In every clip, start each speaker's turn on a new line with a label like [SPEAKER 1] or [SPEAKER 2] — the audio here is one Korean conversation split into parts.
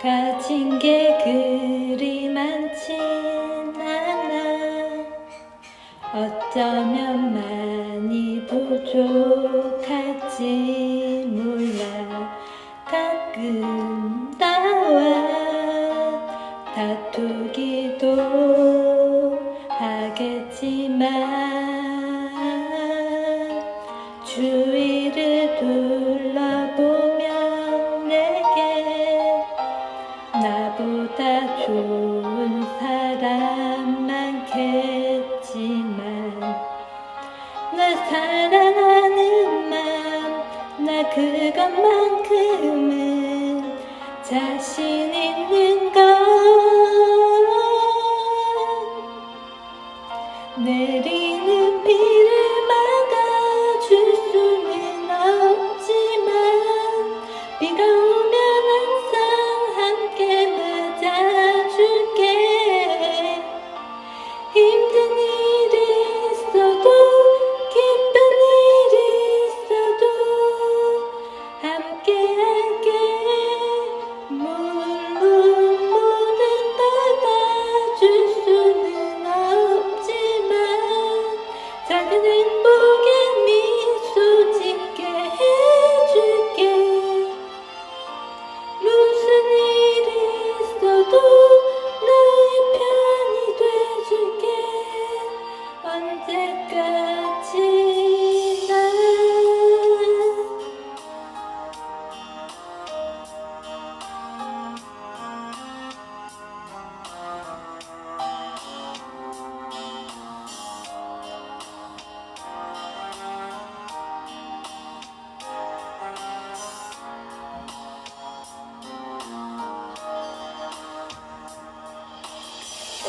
[SPEAKER 1] 가진 게 그리 많진 않아 어쩌면 많이 부족할지 몰라. 가끔 나와 다투기도 하겠지만 주위 나보다 좋은 사람 많겠지만 널 사랑하는 맘나 그것만큼은 자신 있는 걸. 내리는 비 rainbow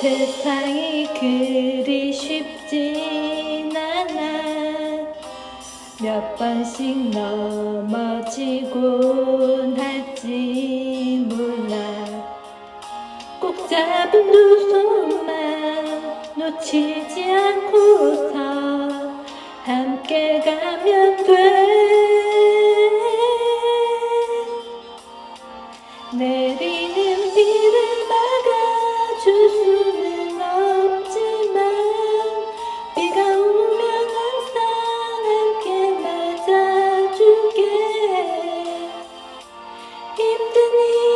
[SPEAKER 1] 세상이 그리 쉽진 않아. 몇 번씩 넘어지곤 할지 몰라. 꼭 잡은 두 손만 놓치지 않고서 함께 가면 돼 Underneath. the.